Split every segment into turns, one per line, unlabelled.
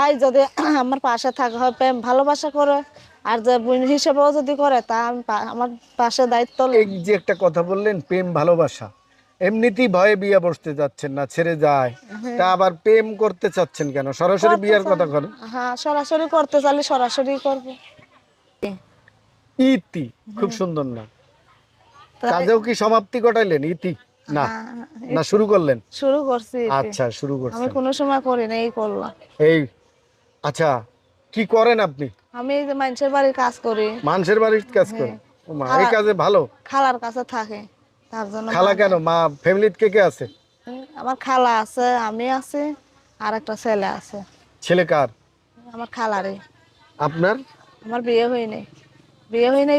ভাই যদি আমার পাশে থাকে হয় প্রেম ভালোবাসা করে। আর যে বোন হিসেবেও যদি করে তা আমি আমার পাশে দায়িত্ব
এই যে একটা কথা বললেন প্রেম ভালোবাসা। এমনিতেই ভয়ে বিয়ে বসতে যাচ্ছেন না ছেড়ে যায়। তা আবার প্রেম করতে চাচ্ছেন কেন? সরাসরি বিয়ের কথা করেন।
হ্যাঁ সরাসরি করতে চাইলে সরাসরি করব।
ইতি খুব সুন্দর না কাজেও কি সমাপ্তি ঘটাইলেন ইতি? না
হ্যাঁ,
না শুরু করলেন?
শুরু করছি
আচ্ছা শুরু
করছি
আমি
কোনো সময় করি না এই করলাম।
এই আচ্ছা কি করেন আপনি?
আমি এই যে মানুষের বাড়ির কাজ করি।
মানুষের বাড়ির কাজ করেন? ও মা, এই কাজে ভালো?
খালার কাছে থাকে তার জন্য
খালা কেন? মা ফ্যামিলিতে কে কে আছে?
আমার খালা আছে আমি আছি আর একটা ছেলে আছে।
ছেলে কার?
আমার খালারে।
আপনার?
আমার বিয়ে হয় নাই বিয়ে হয় নাই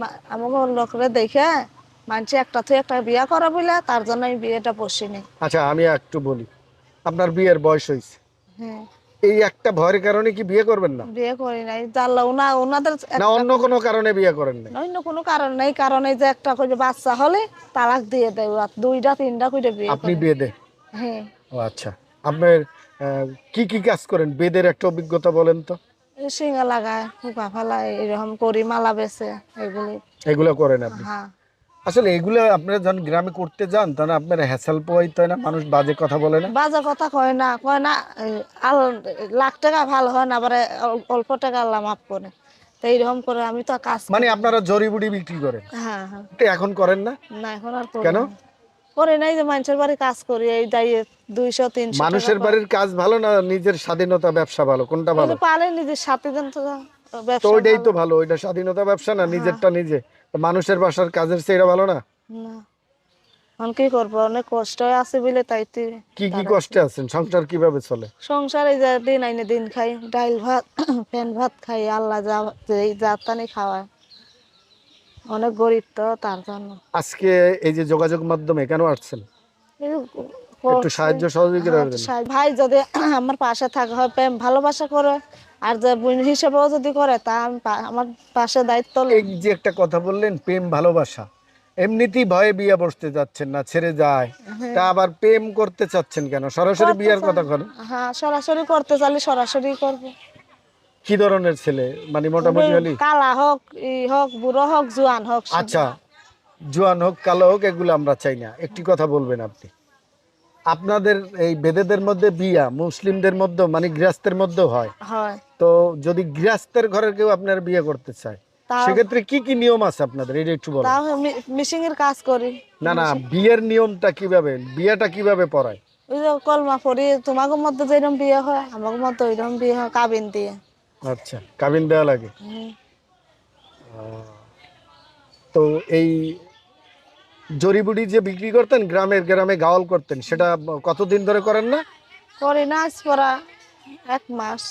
মা- আমাকে লোকরে দেখে মানুষ একটা থেকে একটা বিয়ে করা বলে তার জন্য আমি বিয়েটা বসি নি
আচ্ছা আমি একটু বলি। আপনার বিয়ের বয়স হয়েছে
হ্যাঁ।
এই একটা ভয়ের কারণে কি বিয়ে করবেন না?
বিয়ে করি নাই। জানলা ওনা ওনাদের
না অন্য কোনো কারণে বিয়ে করেন না
অন্য কোনো কারণ নেই। কারণে যে একটা করে বাচ্চা হলে তালাক দিয়ে দেয় ওরা। দুইটা তিনটা করে বিয়ে
আপনি। বিয়ে দেন?
হ্যাঁ।
ও আচ্ছা। আপনার কি কি কাজ করেন? বেদের একটা অভিজ্ঞতা বলেন তো।
শিঙা লাগায় ফুকা ফেলায় এরকম করি মালা বেছে এগুলি।
এগুলো করেন আপনি?
হ্যাঁ।
আসলে এগুলো আপনারা যখন গ্রামে করতে যান তখন আপনার হ্যাসাল পোয়াইতে হয় না মানুষ বাজে কথা বলে না?
বাজে কথা কয় না কয় না আল লাখ টাকা ভালো হয় না আবার অল্প টাকা আল্লাহ মাফ করে। তো এইরকম করে আমি তো কাজ
মানে আপনারা জড়িবুড়ি বিক্রি করেন?
হ্যাঁ হ্যাঁ।
এখন করেন না?
না এখন আর
কেন?
না। করি নাই যে মানুষের বাড়ি কাজ করি এই দাইয়ে দুইশো তিনশো
মানুষের বাড়ির কাজ ভালো না নিজের স্বাধীনতা ব্যবসা ভালো কোনটা ভালো?
পালে নিজের দেন তো
ওইটাই তো ভালো। ওইটা স্বাধীনতা ব্যবসা না নিজেরটা নিজে। মানুষের বাসার কাজের চেয়ে ভালো না?
না। এখন কি করব? অনেক কষ্ট আছে বলে তাই
কি কি কষ্টে আছেন? সংসার কীভাবে চলে?
সংসারে যা দিন আইনে দিন খাই ডাইল ভাত ফ্যান ভাত খাই আল্লাহ যা যা তানি খাওয়ায়। অনেক গরিব তো তার জন্য।
আজকে এই যে যোগাযোগ মাধ্যমে কেন আসছেন? একটু সাহায্য সহযোগিতা
হ্যাঁ, ভাই যদি আমার পাশে থাকে হয় প্রেম ভালোবাসা করে আর যে বোন হিসেবেও যদি করে তা আমি পা- আমার পাশে দায়িত্ব
এই যে একটা কথা বললেন প্রেম ভালোবাসা। এমনিতেই ভয়ে বিয়ে বসতে যাচ্ছেন না ছেড়ে যায়। তা আবার প্রেম করতে চাচ্ছেন কেন? সরাসরি বিয়ের কথা করেন
হ্যাঁ সরাসরি করতে চাইলে সরাসরি করব।
কি ধরনের ছেলে? মানে মোটামুটি হলি?
কালা হোক ই হোক বুড়ো হোক জোয়ান হোক
আচ্ছা জোয়ান হোক কালো হোক এগুলো আমরা চাই না। একটি কথা বলবেন আপনি। আপনাদের এই বেদেদের মধ্যে বিয়া মুসলিমদের মধ্যে মানে গৃহস্থের মধ্যেও হয়। তো যদি গৃহস্থের ঘরের কেউ আপনার বিয়ে করতে চায় সেক্ষেত্রে কি কি নিয়ম আছে আপনাদের? এটা একটু বলেন।
মিশিং এর কাজ করি।
না না বিয়ের নিয়মটা কীভাবে বিয়েটা কীভাবে পড়ায়?
ওই যে কলমা পড়ি তোমাকে মধ্যে যেরকম বিয়ে হয় আমার মধ্যে ওইরকম বিয়ে হয় কাবিন দিয়ে।
আচ্ছা কাবিন দেওয়া লাগে। তো এই জড়িবুড়ি যে বিক্রি করতেন গ্রামের গ্রামে গাওয়াল করতেন, সেটা কতদিন ধরে করেন না?
করে না, আজ পরা এক মাস।